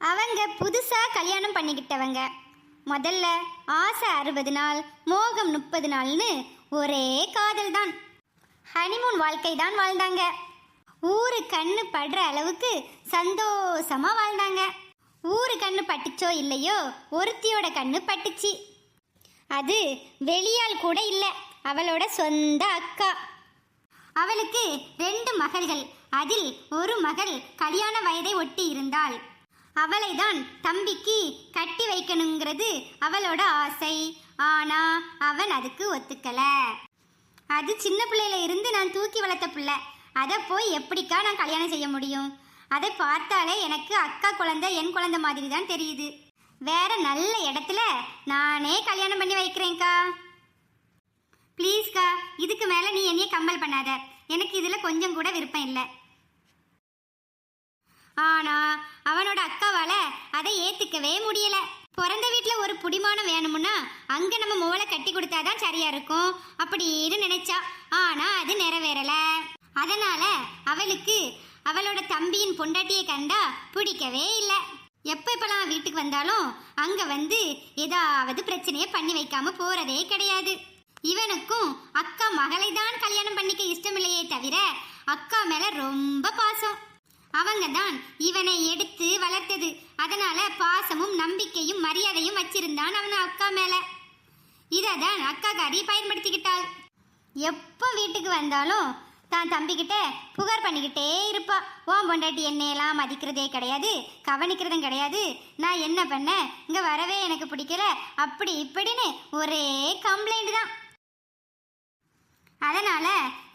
அவங்க புதுசாக கல்யாணம் பண்ணிக்கிட்டவங்க. முதல்ல ஆசை அறுபது நாள் மோகம் முப்பது நாள்னு ஒரே காதல் தான் ஹனிமூன் வாழ்க்கை தான் வாழ்ந்தாங்க. ஊரு கண்ணு படுற அளவுக்கு சந்தோஷமா வாழ்ந்தாங்க. ஊரு கண்ணு பட்டுச்சோ இல்லையோ ஒருத்தியோட கண்ணு பட்டுச்சு. அது வெளியால் கூட இல்லை அவளோட சொந்த அக்கா. அவளுக்கு ரெண்டு மகள்கள். அதில் ஒரு மகள் கல்யாண வயதை ஒட்டி இருந்தாள். அவளை தான் தம்பிக்கு கட்டி வைக்கணுங்கிறது அவளோட ஆசை. ஆனா அவன் அதுக்கு ஒத்துக்கல. அது சின்ன பிள்ளையில இருந்து நான் தூக்கி வளர்த்த பிள்ளை. அதை போய் எப்படிக்கா நான் கல்யாணம் செய்ய முடியும்? அதை பார்த்தாலே எனக்கு அக்கா குழந்தை என் குழந்தை மாதிரி தான் தெரியுது. வேற நல்ல இடத்துல நானே கல்யாணம் பண்ணி வைக்கிறேன்க்கா. ப்ளீஸ்க்கா இதுக்கு மேலே நீ என்னைய கம்பல் பண்ணாத. எனக்கு இதில் கொஞ்சம் கூட விருப்பம் இல்லை. ஆனா அவனோட அக்காவால அதை ஏத்துக்கவே முடியல. பிறந்த வீட்டில் ஒரு புடிமானம் வேணும்னா அங்க நம்ம மோளை கட்டி கொடுத்தாதான் சரியா இருக்கும் அப்படின்னு நினைச்சா. ஆனா அது நிறைவேறல. அதனால அவளுக்கு அவளோட தம்பியின் பொண்டாட்டியை கண்டா பிடிக்கவே இல்லை. எப்ப இப்பெல்லாம் வீட்டுக்கு வந்தாலும் அங்க வந்து ஏதாவது பிரச்சனையை பண்ணி வைக்காம போறதே கிடையாது. இவனுக்கும் அக்கா மகளை தான் கல்யாணம் பண்ணிக்க இஷ்டமில்லையே தவிர அக்கா மேல ரொம்ப பாசம். அவங்க தான் இவனை எடுத்து வளர்த்தது. அதனால பாசமும் நம்பிக்கையும் மரியாதையும் வச்சிருந்தான் அவன் அக்கா மேல. இதை தான் அக்காக்காரி பயன்படுத்திக்கிட்டாள். எப்போ வீட்டுக்கு வந்தாலும் தான் தம்பிக்கிட்ட புகார் பண்ணிக்கிட்டே இருப்பா. ஓம் பொண்டாட்டி என்னையெல்லாம் மதிக்கிறதே கிடையாது கவனிக்கிறதும் கிடையாது. நான் என்ன பண்ணேன் இங்கே வரவே எனக்கு பிடிக்கல. அப்படி இப்படின்னு ஒரே கம்ப்ளைண்ட் தான். அதனால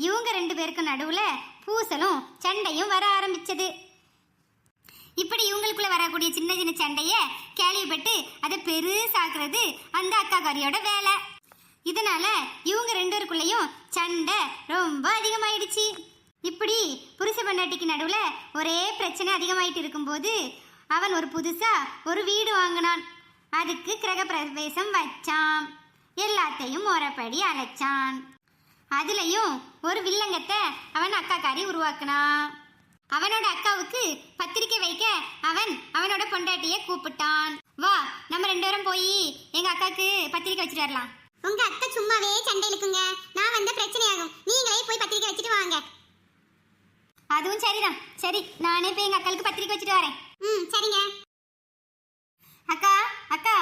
இவங்க ரெண்டு பேருக்கும் நடுவில் பூசலும் சண்டையும் வர ஆரம்பிச்சது. இப்படி இவங்களுக்குள்ள வரக்கூடிய சின்ன சின்ன சண்டைய கேள்விப்பட்டு அதை பெருசாக்குறது அந்த அக்காக்காரியோட வேலை. இதனால இவங்க ரெண்டருக்குள்ளேயும் சண்டை ரொம்ப அதிகமாயிடுச்சு. இப்படி புருஷ பொண்டாட்டிக்கு நடுவுல ஒரே பிரச்சனை அதிகமாயிட்டு இருக்கும்போது அவன் ஒரு புதுசா ஒரு வீடு வாங்கினான். அதுக்கு கிரக பிரவேசம் வச்சான். எல்லாத்தையும் முறைப்படி அழைச்சான். அதுலயும் ஒரு வில்லங்கத்தை அவன் அக்காக்காரி உருவாக்குனான் அவனோட அக்காவுக்கு பத்திரிக்கை வைக்க அவன் அவனோட பொண்டாட்டிய கூப்பிட்டான். வா நம்ம ரெண்டு பேரும் போய் எங்க அக்காக்கு பத்திரிக்கை வச்சுட்டு வரலாம். உங்க அத்தை சும்மாவே சண்டை இழுக்குங்க. நான் வந்த பிரச்சனையாகும். நீங்களே போய் பத்திரிக்கை வச்சுட்டு வாங்க. அதுவும் சரிதான். சரி நானே போய் எங்க அக்காளுக்கு பத்திரிக்கை வச்சுட்டு வரேன். ம் சரிங்க. அக்கா அக்கா.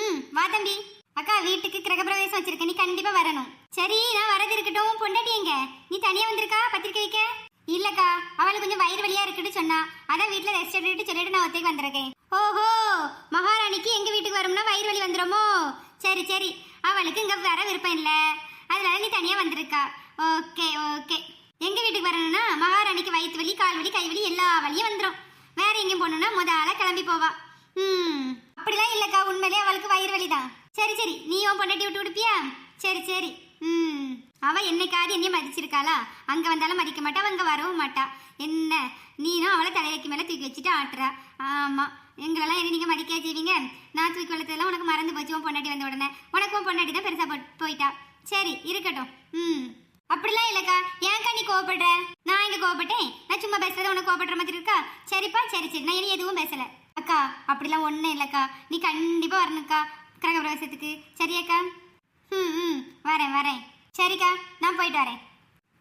ம் வா தம்பி. அக்கா வீட்டுக்கு கிரகப்பிரவேசம் வச்சிருக்க நீ கண்டிப்பா வரணும். சரி நான் வரது இருக்கட்டும். பொண்டாட்டி எங்க? நீ தனியா வந்திருக்கா? பத்திரிக்கை வைக்க? இல்லக்கா அவளுக்கு கொஞ்சம் வயிறு வழியா இருக்குன்னு சொன்னா. அதான் வீட்டுல ரெஸ்ட் எடுத்துட்டு சொல்லிட்டு நான் ஒத்தைக்கு வந்திருக்கேன். ஓஹோ மகாராணிக்கு எங்க வீட்டுக்கு வரும்னா வயிறு வலி வந்துடுமோ சரி சரி. அவளுக்கு இங்க வர விருப்பம் இல்ல. அதனால நீ தனியா வந்திருக்கா. Okay okay. எங்க வீட்டுக்கு வரணும்னா மகாராணிக்கு வயிற்று வலி கால் வலி கை வலி எல்லா வழியும் வந்துடும் வேற எங்கேயும் போகணும்னா முத ஆளா கிளம்பி போவா. ம் அப்படிலாம் இல்லக்கா. உண்மையிலே அவளுக்கு வயிறு வலி தான் சரி சரி. நீ உன் பொண்டாட்டி விட்டு விடுப்பியா சரி சரி. ம். அவ என்னைக்காவது என்னைய மதிச்சிருக்காளா? அங்க வந்தாலும் மதிக்க மாட்டா அங்க வரவும் மாட்டா. என்ன? நீனும் அவளை தலையக்கு மேல தூக்கி வச்சுட்டு ஆட்டுறா. ஆமா. எங்களெல்லாம் என்ன நீங்க மதிக்க செய்வீங்க? நான் தூக்கி வளர்த்ததெல்லாம் உனக்கு மறந்து போச்சு உன் பொண்டாட்டி வந்த உடனே. உனக்கும் பொண்டாட்டி தான் பெருசா போயிட்டா. சரி இருக்கட்டும். ம். அப்படிலாம் இல்லக்கா. ஏன்க்கா நீ கோவப்படுற? நான் இங்க கோவப்பட்டேன். நான் சும்மா பேசுறது உனக்கு கோவப்படுற மாதிரி இருக்கா? சரிப்பா சரி சரி. நான் இனி எதுவும் பேசல. அக்கா அப்படிலாம் ஒண்ணும் இல்லக்கா. நீ கண்டிப்பா வரணுக்கா கிரக பிரவேசத்துக்கு சரியாக்கா? ம் ம். வரேன் வரேன். சரிக்கா நான் போயிட்டு வரேன்.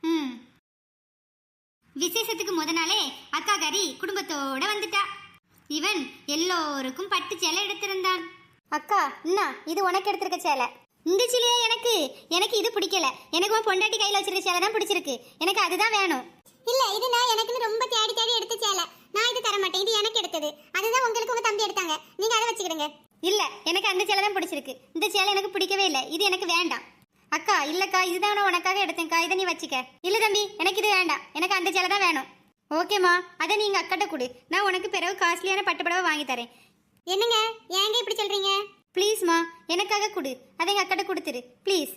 ம். விசேஷத்துக்கு முத நாளே அக்கா கறி குடும்பத்தோட வந்துட்டா. இவன் எல்லோருக்கும் பட்டு சேலை எடுத்திருந்தான். அக்கா என்ன இது உனக்கு எடுத்திருக்க சேலை. இந்த சேலையா எனக்கு? எனக்கு இது பிடிக்கல. எனக்கு உன் பொண்டாட்டி கையில வச்சிருக்க சேலை தான் பிடிச்சிருக்கு. எனக்கு அதுதான் வேணும். இல்ல இது நான் எனக்குன்னு ரொம்ப தேடி தேடி எடுத்த சேலை. நான் இது தர மாட்டேன் இது எனக்கு எடுத்தது. அதுதான் உங்களுக்கு உங்க தம்பி எடுத்தாங்க. நீங்க அதை வச்சுக்கிடுங்க. இல்ல எனக்கு அந்த சேலை தான் பிடிச்சிருக்கு. இந்த சேலை எனக்கு பிடிக்கவே இல்லை. இது எனக்கு வேண்டாம். அக்கா இல்லக்கா இதுதான் நான் உனக்காக எடுத்தேன்க்கா. இதை நீ வச்சுக்க. இல்ல தம்பி எனக்கு இது வேண்டாம். எனக்கு அந்த சேலை தான் வேணும். ஓகேம்மா அதை நீங்க அக்காட்ட கொடு. நான் உனக்கு பிறகு காஸ்ட்லியான பட்டு புடவை வாங்கி தரேன். என்னங்க? ஏங்க இப்படி சொல்றீங்க? ப்ளீஸ்மா எனக்காக கொடு. அதை எங்க அக்காட்ட கொடுத்துரு. ப்ளீஸ்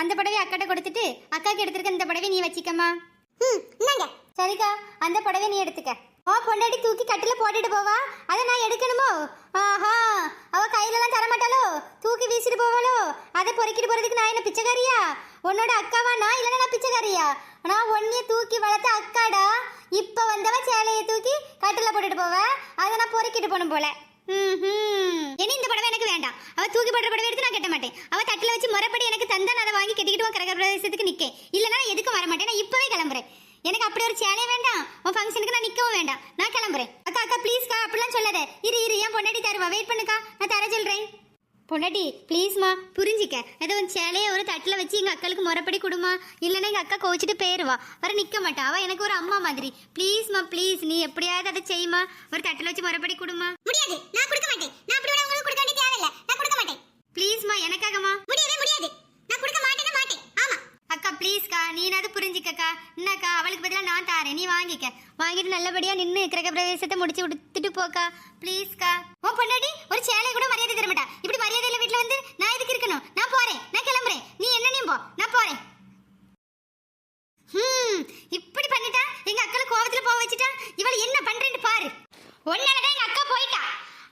அந்த புடவை அக்காட்ட கொடுத்துட்டு அக்காக்கு எடுத்திருக்க இந்த புடவை நீ வச்சிக்கம்மா. ம் சரிக்கா அந்த புடவை நீ எடுத்துக்க. ஓ பொண்டாட்டி தூக்கி கட்டில போட்டுட்டு போவா. அதை நான் எடுக்கணுமோ? ஆஹா அவ கையில எல்லாம் தர மாட்டாளோ தூக்கி வீசிட்டு போவாளோ? அதை பொறுக்கிட்டு போறதுக்கு நான் என்ன பிச்சைக்காரியா? உன்னோட அக்காவா நான்? இல்லைன்னா நான் பிச்சைக்காரியா? நான் ஒன்னிய தூக்கி வளர்த்த அக்காடா? இப்ப வந்தவ சேலையை தூக்கி கட்டில போட்டுட்டு போவ. அதை நான் பொறுக்கிட்டு போகணும் போல. இனி இந்த புடவை எனக்கு வேண்டாம். அவ தூக்கி போடுற புடவை எடுத்து நான் கட்ட மாட்டேன். அவ தட்டில் வச்சு முறைப்படி எனக்கு தந்தா நான் அதை வாங்கி கட்டிக்கிட்டு உன் கிரக நிக்கேன். இல்லைன்னா எதுக்கும் வர மாட்டேன் நான் இப்பவே கிளம்புறேன். அப்படி ஒரு சேலையே வேண்டாம். உன் ஃபங்க்ஷனுக்கு நான் நிக்கவும் வேண்டாம். நான் கிளம்புறேன். அக்கா அக்கா ப்ளீஸ்க்கா அப்படிலாம் சொல்லாத. இரு இரு ஏன் பொண்டாட்டி தருவா. வெயிட் பண்ணுக்கா. நான் தர சொல்றேன். பொண்டாட்டி ப்ளீஸ்மா புரிஞ்சிக்க. ஏதோ ஒரு சேலையை ஒரு தட்டில் வச்சு எங்கள் அக்களுக்கு முறைப்படி கொடுமா. இல்லைன்னா எங்கள் அக்கா கோச்சிட்டு போயிருவா. வர நிற்க மாட்டா. அவள் எனக்கு ஒரு அம்மா மாதிரி. ப்ளீஸ்மா ப்ளீஸ் நீ எப்படியாவது அதை செய்யுமா ஒரு தட்டில் வச்சு முறைப்படி கொடுமா. முடியாது. நான் கொடுக்க மாட்டேன். நான் அப்படி உங்களுக்கு கொடுக்க வேண்டிய தேவையில்ல. நான் கொடுக்க மாட்டேன். ப்ளீஸ்மா எனக்காகமா முடியவே முடியாது. நான் கொடுக்க மாட்டேன் அக்கா ப்ளீஸ்க்கா நீனாவது புரிஞ்சிக்கக்கா? என்னக்கா அவளுக்கு பதிலாக நான் தாரேன். நீ வாங்கிக்க. வாங்கிட்டு நல்லபடியாக நின்று கிரக பிரவேசத்தை முடிச்சு கொடுத்துட்டு போக்கா. ப்ளீஸ்க்கா உன் பொண்டாட்டி ஒரு சேலை கூட மரியாதை தர மாட்டா. இப்படி மரியாதை இல்லை வீட்டில் வந்து நான் இதுக்கு இருக்கணும்? நான் போகிறேன் நான் கிளம்புறேன். நீ என்ன போ. நான் போகிறேன் ம் இப்படி பண்ணிட்டா எங்கள் அக்கா கோவத்தில் போக வச்சுட்டா? இவள் என்ன பண்ணுறேன்னு பாரு. ஒன்னால தான் எங்கள் அக்கா போயிட்டா.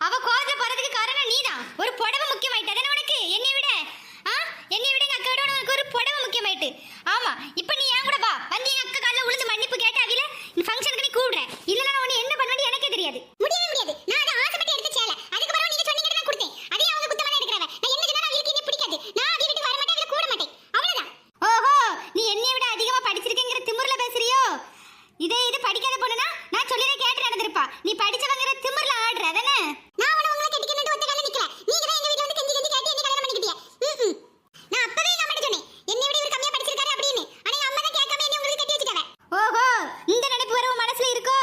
அவள் கோவத்தில் போகிறதுக்கு காரணம் நீதான். ஒரு புடவை முக்கியமாயிட்டா தானே உனக்கு என்னை விட ஆ என்னை விட எங்க அக்கா விட உனக்கு ஒரு புடவை முக்கியமாயிட்டு ஆமா இப்போ நீ ஏன் கூட வா வந்து எங்க அக்கா கால்ல உளுந்து மன்னிப்பு கேட்டா அவில இந்த ஃபங்க்ஷனுக்கு நீ கூடுற இல்லனா நான் உன்னை என்ன பண்ணுவேன்னு எனக்கே தெரியாது முடியவே முடியாது நான் அதை ஆசைப்பட்டு எடுத்த சேலை அதுக்கு பிறகு நீங்க சொன்னீங்க நான் கொடுத்தேன் அதே அவங்க குத்தமா தான் எடுக்கறவ நான் என்ன சொன்னா அவங்களுக்கு என்ன பிடிக்காது நான் அவிய விட்டு வர மாட்டேன் அவளை கூட மாட்டேன் அவ்வளவுதான் ஓஹோ நீ என்னை விட அதிகமா படிச்சிருக்கேங்கிற திமிர்ல பேசுறியோ இதே இது படிக்காத பொண்ணுனா நான் சொல்லியே கேட்டு நடந்திருப்பா நீ படிச்சவங்கிற திமிர்ல ஆடுற அதானே நான் உன உங்களை கட்டிக்கணும்னு ஒத்த கால நிக்கல நீங்க தான் எங்க வீட்ல வந்து கெஞ்சி கெஞ்சி கேட்டு என்ன கல்யாணம் பண்ணிக்கிட்டீங்க ம்ம். நான் அப்பவே எங்க அம்மா சொன்னேன் என்னை விட இவர் கம்மியா படிச்சிருக்காரு அப்படின்னு ஆனா எங்க அம்மா தான் கேட்காம என்ன உங்களுக்கு கட்டி வச்சுட்டாங்க ஓஹோ இந்த நினைப்பு வர உன் மனசுல இருக்கோ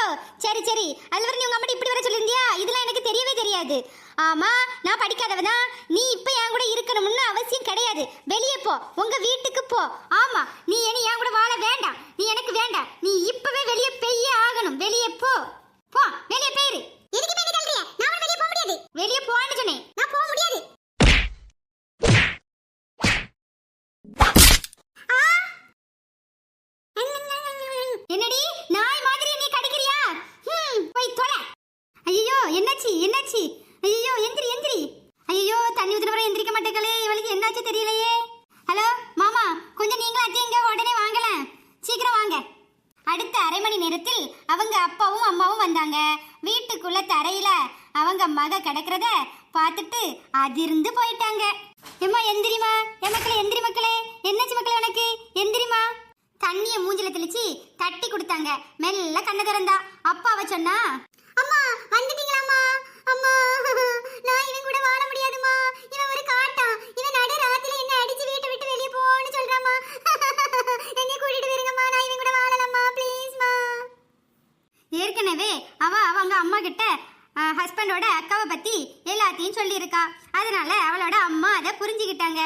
சரி சரி அது நீ உங்க அம்மா இப்படி வர சொல்லியிருந்தியா? இதெல்லாம் எனக்கு தெரியவே தெரியாது. ஆமா நான் படிக்காதவ தான் நீ இப்ப என் கூட இருக்கணும்னு அவசியம் கிடையாது. வெளியே போ உங்க வீட்டுக்கு போ. ஆமா நீ என்ன என் கூட வாழ வேண்டாம். நீ எனக்கு வேண்டாம். நீ இப்பவே வெளியே பெய்ய ஆகணும். வெளியே போ. போ வெளியே போயிரு. எதுக்கு பேடி நான் வெளிய போக முடியாது. வெளியே போன்னு சொன்னேன். நான் போக முடியாது ஆ! என்னடி நாய் மாதிரி நீ கடிக்கிறியா ஹம், போய் தொலை ஐயோ என்னாச்சு என்னாச்சு ஐயோ எந்திரி எந்திரி ஐயோ தண்ணி ஊத்துறவரை எந்திரிக்க மாட்டேங்களே இவளுக்கு என்னாச்சு தெரியலையே ஹலோ மாமா கொஞ்சம் நீங்களும் அத்தையங்க உடனே வாங்கல சீக்கிரம் வாங்க அடுத்த அரை மணி நேரத்தில் அவங்க அப்பாவும் அம்மாவும் வந்தாங்க. வீட்டுக்குள்ள தரையில அவங்க மக கிடக்கிறத பார்த்துட்டு அதிர்ந்து போயிட்டாங்க. எம்மா எந்திரிமா என் மக்களே எந்திரி மக்களே. என்னாச்சு மக்களே உனக்கு? எந்திரிமா தண்ணிய மூஞ்சில தெளிச்சு தட்டி கொடுத்தாங்க. மெல்ல கண்ணை திறந்தா. அப்பாவ சொன்னா அம்மா வந்துட்டீங்களாம்மா? அம்மா நான் இவன் கூட வாழ முடியாதுமா இவன் ஒரு காட்டான். இவன் நடு ராத்திரி என்ன அடிச்சு வீட்டு விட்டு வெளியே போன்னு சொல்றாமா என்னை கூட்டிட்டு போயிருங்கம்மா நான் இவன் கூட வாழலாமா ப்ளீஸ்மா ஏற்கனவே அவ அவங்க அம்மா கிட்ட ஹஸ்பண்டோட அக்காவை பத்தி எல்லாத்தையும் சொல்லியிருக்கா அதனால அவளோட அம்மா அதை புரிஞ்சுக்கிட்டாங்க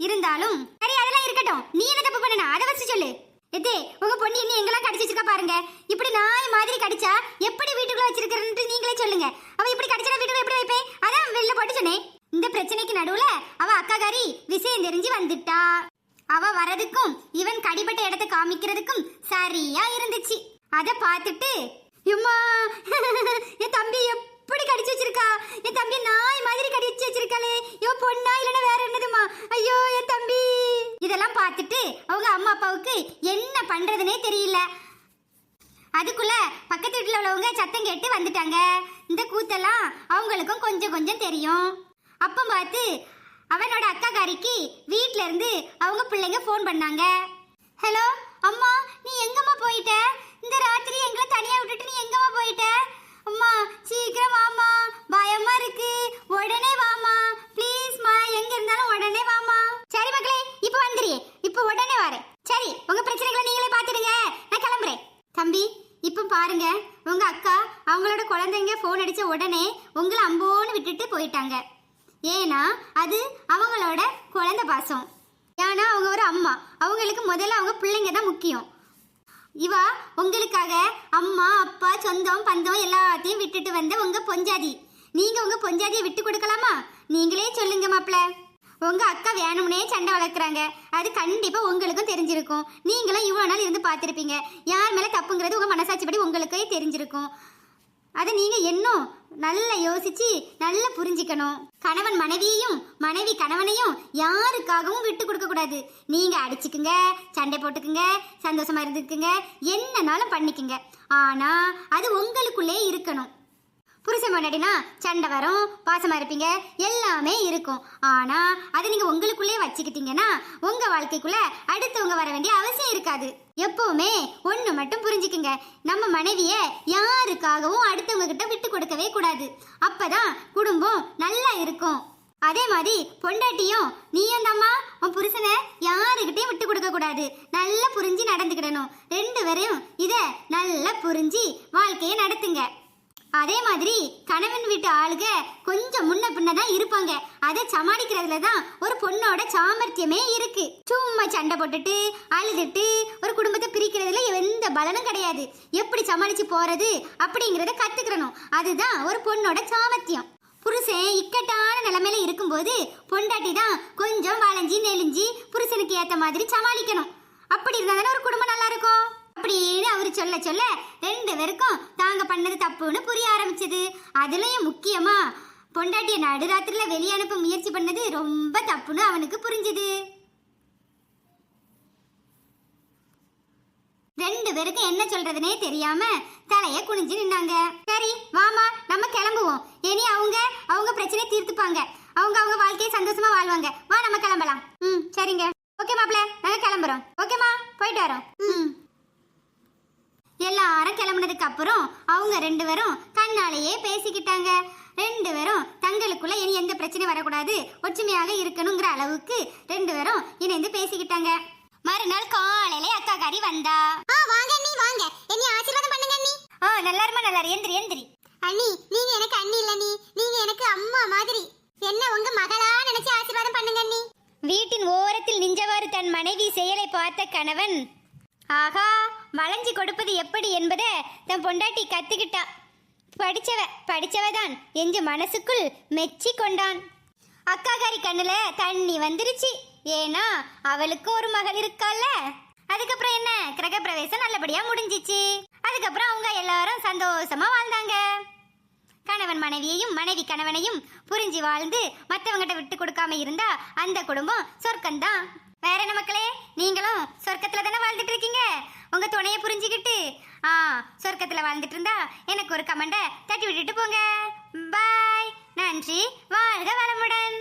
இருந்தாலும் சரி அதெல்லாம் இருக்கட்டும் நீ என்ன தப்பு பண்ணனா அதை வச்சு சொல்லு எதே உங்க பொண்ணு இன்னும் எங்கெல்லாம் கடிச்சு வச்சிருக்கா பாருங்க இப்படி நாய் மாதிரி கடிச்சா எப்படி வீட்டுக்குள்ள வச்சிருக்கிறன்ட்டு நீங்களே சொல்லுங்க. அவ இப்படி கடிச்சா வீட்டுல எப்படி வைப்பேன் அதான் வெளில போட்டு சொன்னேன். இந்த பிரச்சனைக்கு நடுவுல அவ அக்காகாரி விஷயம் தெரிஞ்சு வந்துட்டா. அவ வரதுக்கும் இவன் கடிபட்ட இடத்தை காமிக்கிறதுக்கும் சரியா இருந்துச்சு. அத பார்த்துட்டு எம்மா என் தம்பி எப்படி கடிச்சு வச்சிருக்கா? என் தம்பி நாய் மாதிரி கடிச்சு வச்சிருக்காளே. இவ பொண்ணா இல்லைன்னா வேற என்னதுமா ஐயோ என் தம்பி. இதெல்லாம் பார்த்துட்டு அவங்க அம்மா அப்பாவுக்கு என்ன பண்றதுனே தெரியல. அதுக்குள்ள பக்கத்து வீட்டுல உள்ளவங்க சத்தம் கேட்டு வந்துட்டாங்க. இந்த கூத்தெல்லாம் அவங்களுக்கும் கொஞ்சம் கொஞ்சம் தெரியும். அப்போ பார்த்து அவனோட அக்காக்காரிக்கு வீட்ல இருந்து அவங்க பிள்ளைங்க ஃபோன் பண்ணாங்க. ஹலோ அம்மா நீ எங்கம்மா போயிட்ட? இந்த ராத்திரி எங்களை தனியா விட்டுட்டு நீ எங்கம்மா போயிட்ட? அம்மா சீக்கிரம் வாமா பயமா இருக்கு உடனே வாமா ப்ளீஸ்மா எங்க இருந்தாலும் உடனே வாமா சரி மக்களே இப்போ வந்துறியே இப்போ உடனே வரேன் சரி உங்க பிரச்சனைகளை நீங்களே பார்த்துடுங்க நான் கிளம்புறேன் தம்பி இப்போ பாருங்க உங்க அக்கா அவங்களோட குழந்தைங்க ஃபோன் அடித்த உடனே உங்களை அம்போன்னு விட்டுட்டு போயிட்டாங்க. ஏன்னா அது அவங்களோட குழந்தை பாசம். ஏன்னா அவங்க ஒரு அம்மா. அவங்களுக்கு முதல்ல அவங்க பிள்ளைங்க தான் முக்கியம். இவா உங்களுக்காக அம்மா அப்பா சொந்தம் பந்தம் எல்லாத்தையும் விட்டுட்டு வந்த உங்க பொஞ்சாதி. நீங்க உங்க பொஞ்சாதியை விட்டு கொடுக்கலாமா? நீங்களே சொல்லுங்க மாப்பிள்ள. உங்க அக்கா வேணும்னே சண்டை வளர்க்குறாங்க. அது கண்டிப்பா உங்களுக்கும் தெரிஞ்சிருக்கும். நீங்களும் இவ்வளோ நாள் இருந்து பார்த்துருப்பீங்க. யார் மேலே தப்புங்கிறது உங்க மனசாட்சிப்படி உங்களுக்கே தெரிஞ்சிருக்கும். அதை நீங்க இன்னும் நல்லா யோசிச்சு நல்லா புரிஞ்சுக்கணும். கணவன் மனைவியையும் மனைவி கணவனையும் யாருக்காகவும் விட்டு கொடுக்க கூடாது. நீங்க அடிச்சுக்குங்க சண்டை போட்டுக்குங்க சந்தோஷமா இருந்துக்குங்க என்னனாலும் பண்ணிக்குங்க. ஆனா அது உங்களுக்குள்ளே இருக்கணும். புருஷன் முன்னாடினா சண்டை வரும் பாசமா இருப்பீங்க எல்லாமே இருக்கும். ஆனா அதை நீங்க உங்களுக்குள்ளே வச்சுக்கிட்டீங்கன்னா உங்க வாழ்க்கைக்குள்ள அடுத்தவங்க வர வேண்டிய அவசியம் இருக்காது. எப்பவுமே ஒண்ணு மட்டும் புரிஞ்சுக்குங்க. நம்ம மனைவிய யாருக்காகவும் அடுத்தவங்க கிட்ட விட்டு கொடுக்கவே கூடாது. அப்பதான் குடும்பம் நல்லா இருக்கும். அதே மாதிரி பொண்டாட்டியும் நீயும் தம்மா உன் புருஷனை யாருக்கிட்டையும் விட்டு கொடுக்க கூடாது. நல்லா புரிஞ்சு நடந்துக்கிடணும். ரெண்டு பேரையும் இத நல்லா புரிஞ்சு வாழ்க்கையை நடத்துங்க. அதே மாதிரி கணவன் வீட்டு ஆளுக கொஞ்சம் முன்ன பின்ன தான் இருப்பாங்க. அதை சமாளிக்கிறதுல தான் ஒரு பொண்ணோட சாமர்த்தியமே இருக்கு. சும்மா சண்டை போட்டுட்டு அழுதுட்டு ஒரு குடும்பத்தை பிரிக்கிறதுல எந்த பலனும் கிடையாது. எப்படி சமாளிச்சு போறது அப்படிங்கறத கத்துக்கிறணும். அதுதான் ஒரு பொண்ணோட சாமர்த்தியம். புருஷன் இக்கட்டான நிலைமையில இருக்கும்போது பொண்டாட்டி தான் கொஞ்சம் வளைஞ்சி நெளிஞ்சி புருஷனுக்கு ஏத்த மாதிரி சமாளிக்கணும். அப்படி இருந்தா தானே ஒரு குடும்பம் நல்லா இருக்கும்? அப்படின்னு அவரு சொல்ல சொல்ல ரெண்டு பேருக்கும் தாங்க பண்ணது தப்புன்னு புரிய ஆரம்பிச்சது. அதுலயும் முக்கியமா பொண்டாட்டிய நடுராத்திரில வெளியே அனுப்ப முயற்சி பண்ணது ரொம்ப தப்புன்னு அவனுக்கு புரிஞ்சுது. ரெண்டு பேருக்கும் என்ன சொல்றதுனே தெரியாம தலைய குனிஞ்சு நின்னாங்க. சரி வாமா நம்ம கிளம்புவோம். இனி அவங்க அவங்க பிரச்சனையை தீர்த்துப்பாங்க. அவங்க அவங்க வாழ்க்கையை சந்தோஷமா வாழ்வாங்க. வா நம்ம கிளம்பலாம். ம் சரிங்க. ஓகே மாப்ள நாங்க கிளம்புறோம். ஓகேமா போயிட்டு வரோம். எல்லாரும் கிளம்புனதுக்கு அப்புறம் அவங்க ரெண்டு பேரும் கண்ணாலேயே பேசிக்கிட்டாங்க. ரெண்டு பேரும் தங்களுக்குள்ள இனி எந்த பிரச்சனையும் வரக்கூடாது. ஒற்றுமையாக இருக்கணுங்கிற அளவுக்கு ரெண்டு பேரும் இணைந்து பேசிக்கிட்டாங்க. மறுநாள் காலையில அக்கா காரி வந்தா. ஆ வாங்க அண்ணி வாங்க. என்னை ஆசீர்வாதம் பண்ணுங்க அண்ணி. ஆ நல்லாருமா நல்லாரு எந்திரி எந்திரி. அண்ணி நீங்க எனக்கு அண்ணி இல்ல நீ நீங்க எனக்கு அம்மா மாதிரி. என்ன உங்க மகளா நினைச்சு ஆசீர்வாதம் பண்ணுங்க அண்ணி. வீட்டின் ஓரத்தில் நின்றவாறு தன் மனைவி செயலை பார்த்த கணவன் ஆகா வளைஞ்சு கொடுப்பது எப்படி என்பதை தன் பொண்டாட்டி கத்துக்கிட்டா. படிச்சவ படிச்சவ தான் என்று மனசுக்குள் மெச்சி கொண்டான். அக்காகாரி கண்ணுல தண்ணி வந்துருச்சு. ஏன்னா அவளுக்கும் ஒரு மகள் இருக்கால. அதுக்கப்புறம் என்ன? கிரகப்பிரவேசம் நல்லபடியா முடிஞ்சிச்சு. அதுக்கப்புறம் அவங்க எல்லாரும் சந்தோஷமா வாழ்ந்தாங்க. கணவன் மனைவியையும் மனைவி கணவனையும் புரிஞ்சு வாழ்ந்து மற்றவங்கிட்ட விட்டு கொடுக்காம இருந்தா அந்த குடும்பம் சொர்க்கம்தான். வேற என்ன மக்களே? நீங்களும் சொர்க்கத்துல தானே வாழ்ந்துட்டு இருக்கீங்க உங்க துணையை புரிஞ்சுக்கிட்டு. ஆ சொர்க்கத்துல வாழ்ந்துட்டு இருந்தா எனக்கு ஒரு கமெண்டை தட்டி விட்டுட்டு போங்க. பாய் நன்றி. வாழ்க வளமுடன்.